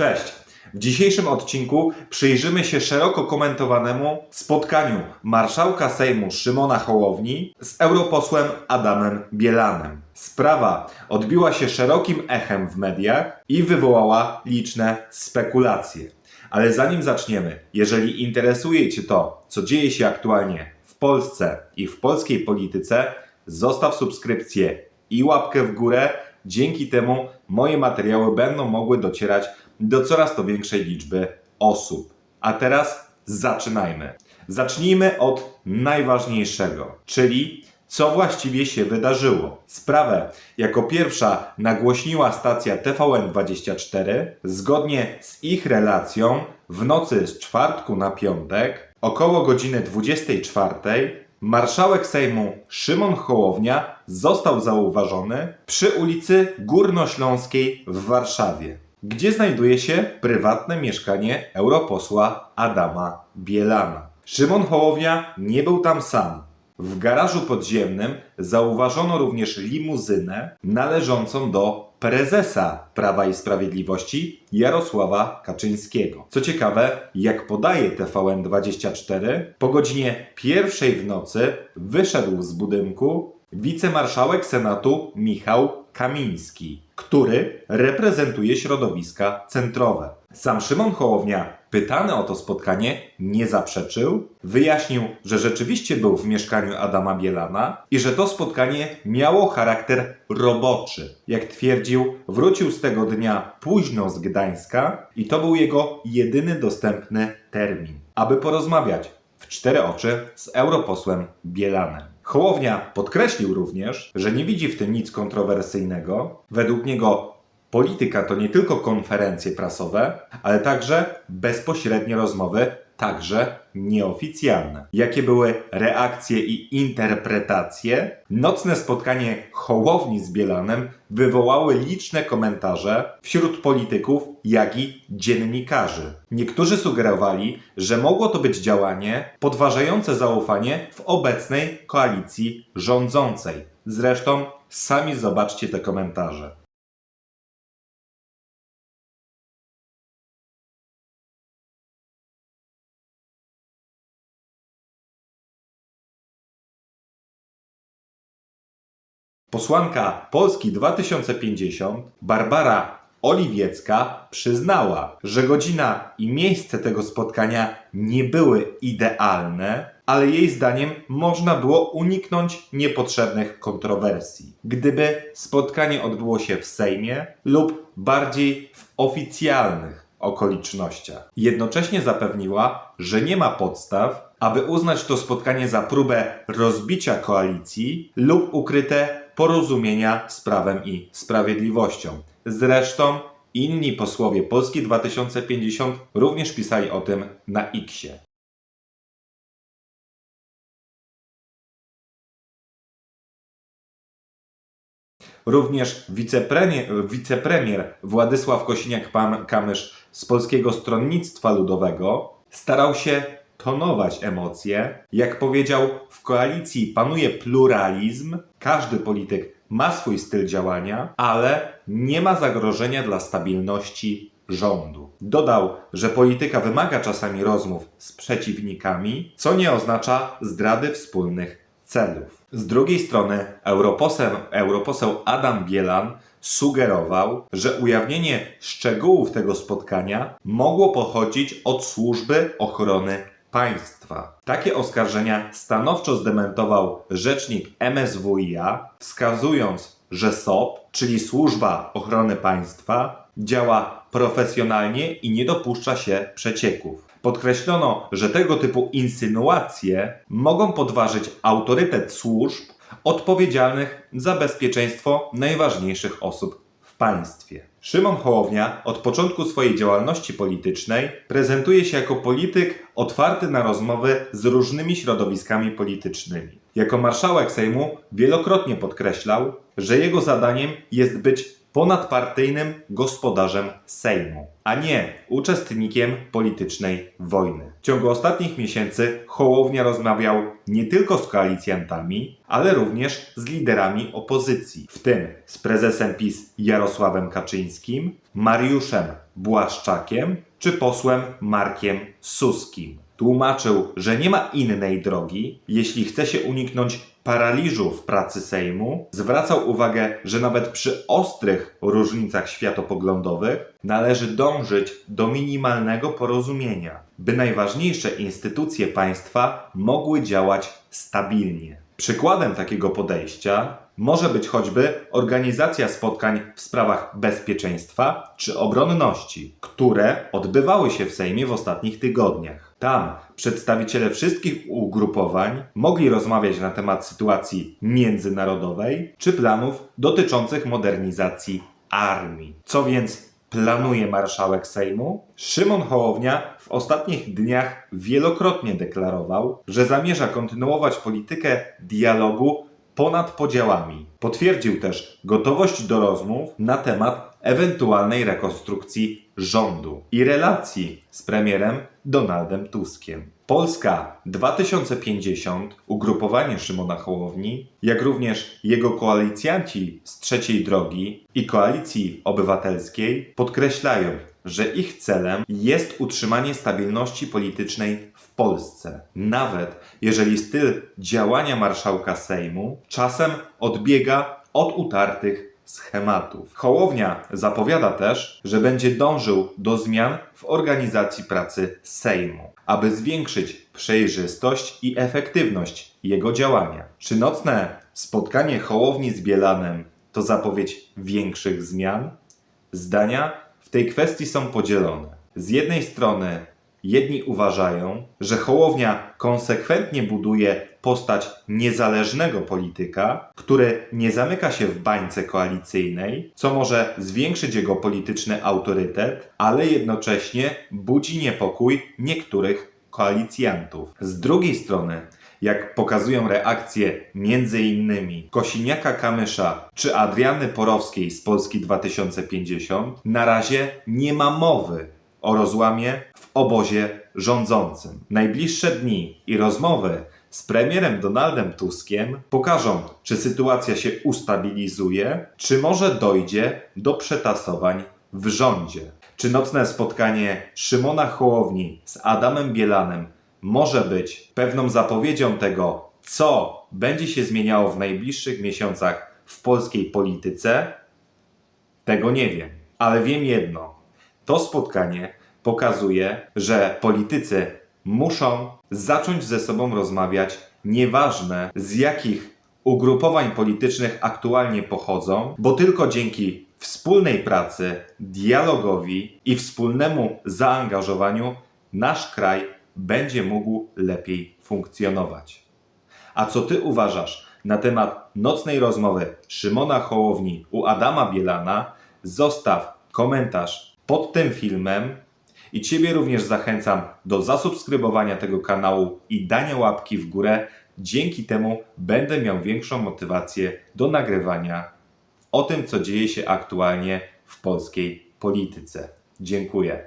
Cześć! W dzisiejszym odcinku przyjrzymy się szeroko komentowanemu spotkaniu marszałka Sejmu Szymona Hołowni z europosłem Adamem Bielanem. Sprawa odbiła się szerokim echem w mediach i wywołała liczne spekulacje. Ale zanim zaczniemy, jeżeli interesuje Cię to, co dzieje się aktualnie w Polsce i w polskiej polityce, zostaw subskrypcję i łapkę w górę. Dzięki temu moje materiały będą mogły docierać do coraz to większej liczby osób. A teraz zaczynajmy. Zacznijmy od najważniejszego, czyli co właściwie się wydarzyło. Sprawę jako pierwsza nagłośniła stacja TVN24. Zgodnie z ich relacją, w nocy z czwartku na piątek, około godziny 24, marszałek Sejmu Szymon Hołownia został zauważony przy ulicy Górnośląskiej w Warszawie, gdzie znajduje się prywatne mieszkanie europosła Adama Bielana. Szymon Hołownia nie był tam sam. W garażu podziemnym zauważono również limuzynę należącą do prezesa Prawa i Sprawiedliwości Jarosława Kaczyńskiego. Co ciekawe, jak podaje TVN24, po godzinie pierwszej w nocy wyszedł z budynku wicemarszałek Senatu Michał Kamiński, który reprezentuje środowiska centrowe. Sam Szymon Hołownia, pytany o to spotkanie, nie zaprzeczył, wyjaśnił, że rzeczywiście był w mieszkaniu Adama Bielana i że to spotkanie miało charakter roboczy. Jak twierdził, wrócił z tego dnia późno z Gdańska i to był jego jedyny dostępny termin, aby porozmawiać w cztery oczy z europosłem Bielanem. Hołownia podkreślił również, że nie widzi w tym nic kontrowersyjnego. Według niego polityka to nie tylko konferencje prasowe, ale także bezpośrednie rozmowy, także nieoficjalne. Jakie były reakcje i interpretacje? Nocne spotkanie Hołowni z Bielanem wywołały liczne komentarze wśród polityków, jak i dziennikarzy. Niektórzy sugerowali, że mogło to być działanie podważające zaufanie w obecnej koalicji rządzącej. Zresztą sami zobaczcie te komentarze. Posłanka Polski 2050 Barbara Oliwiecka przyznała, że godzina i miejsce tego spotkania nie były idealne, ale jej zdaniem można było uniknąć niepotrzebnych kontrowersji, gdyby spotkanie odbyło się w Sejmie lub bardziej w oficjalnych okolicznościach. Jednocześnie zapewniła, że nie ma podstaw, aby uznać to spotkanie za próbę rozbicia koalicji lub ukryte porozumienia z prawem i sprawiedliwością. Zresztą inni posłowie Polski 2050 również pisali o tym na Xie. Również wicepremier, wicepremier Władysław Kosiniak-Kamysz z Polskiego Stronnictwa Ludowego starał się tonować emocje. Jak powiedział, w koalicji panuje pluralizm, każdy polityk ma swój styl działania, ale nie ma zagrożenia dla stabilności rządu. Dodał, że polityka wymaga czasami rozmów z przeciwnikami, co nie oznacza zdrady wspólnych celów. Z drugiej strony europoseł, europoseł Adam Bielan sugerował, że ujawnienie szczegółów tego spotkania mogło pochodzić od służby ochrony państwa. Takie oskarżenia stanowczo zdementował rzecznik MSWiA, wskazując, że SOP, czyli Służba Ochrony Państwa, działa profesjonalnie i nie dopuszcza się przecieków. Podkreślono, że tego typu insynuacje mogą podważyć autorytet służb odpowiedzialnych za bezpieczeństwo najważniejszych osób państwie. Szymon Hołownia od początku swojej działalności politycznej prezentuje się jako polityk otwarty na rozmowy z różnymi środowiskami politycznymi. Jako marszałek Sejmu wielokrotnie podkreślał, że jego zadaniem jest być ponadpartyjnym gospodarzem Sejmu, a nie uczestnikiem politycznej wojny. W ciągu ostatnich miesięcy Hołownia rozmawiał nie tylko z koalicjantami, ale również z liderami opozycji, w tym z prezesem PiS Jarosławem Kaczyńskim, Mariuszem Błaszczakiem czy posłem Markiem Suskim. Tłumaczył, że nie ma innej drogi, jeśli chce się uniknąć paraliżu w pracy Sejmu. Zwracał uwagę, że nawet przy ostrych różnicach światopoglądowych należy dążyć do minimalnego porozumienia, by najważniejsze instytucje państwa mogły działać stabilnie. Przykładem takiego podejścia może być choćby organizacja spotkań w sprawach bezpieczeństwa czy obronności, które odbywały się w Sejmie w ostatnich tygodniach. Tam przedstawiciele wszystkich ugrupowań mogli rozmawiać na temat sytuacji międzynarodowej czy planów dotyczących modernizacji armii. Co więc planuje marszałek Sejmu? Szymon Hołownia w ostatnich dniach wielokrotnie deklarował, że zamierza kontynuować politykę dialogu ponad podziałami. Potwierdził też gotowość do rozmów na temat ewentualnej rekonstrukcji rządu i relacji z premierem Donaldem Tuskiem. Polska 2050, ugrupowanie Szymona Hołowni, jak również jego koalicjanci z trzeciej drogi i koalicji obywatelskiej podkreślają, że ich celem jest utrzymanie stabilności politycznej w Polsce. Nawet jeżeli styl działania marszałka Sejmu czasem odbiega od utartych schematów. Hołownia zapowiada też, że będzie dążył do zmian w organizacji pracy Sejmu, aby zwiększyć przejrzystość i efektywność jego działania. Czy nocne spotkanie Hołowni z Bielanem to zapowiedź większych zmian? Zdania w tej kwestii są podzielone. Z jednej strony jedni uważają, że Hołownia konsekwentnie buduje postać niezależnego polityka, który nie zamyka się w bańce koalicyjnej, co może zwiększyć jego polityczny autorytet, ale jednocześnie budzi niepokój niektórych koalicjantów. Z drugiej strony, jak pokazują reakcje m.in. Kosiniaka-Kamysza czy Adriany Porowskiej z Polski 2050, na razie nie ma mowy o rozłamie w obozie rządzącym. Najbliższe dni i rozmowy z premierem Donaldem Tuskiem pokażą, czy sytuacja się ustabilizuje, czy może dojdzie do przetasowań w rządzie. Czy nocne spotkanie Szymona Hołowni z Adamem Bielanem może być pewną zapowiedzią tego, co będzie się zmieniało w najbliższych miesiącach w polskiej polityce? Tego nie wiem, ale wiem jedno. To spotkanie pokazuje, że politycy muszą zacząć ze sobą rozmawiać, nieważne z jakich ugrupowań politycznych aktualnie pochodzą, bo tylko dzięki wspólnej pracy, dialogowi i wspólnemu zaangażowaniu nasz kraj będzie mógł lepiej funkcjonować. A co ty uważasz na temat nocnej rozmowy Szymona Hołowni u Adama Bielana? Zostaw komentarz pod tym filmem i Ciebie również zachęcam do zasubskrybowania tego kanału i dania łapki w górę. Dzięki temu będę miał większą motywację do nagrywania o tym, co dzieje się aktualnie w polskiej polityce. Dziękuję.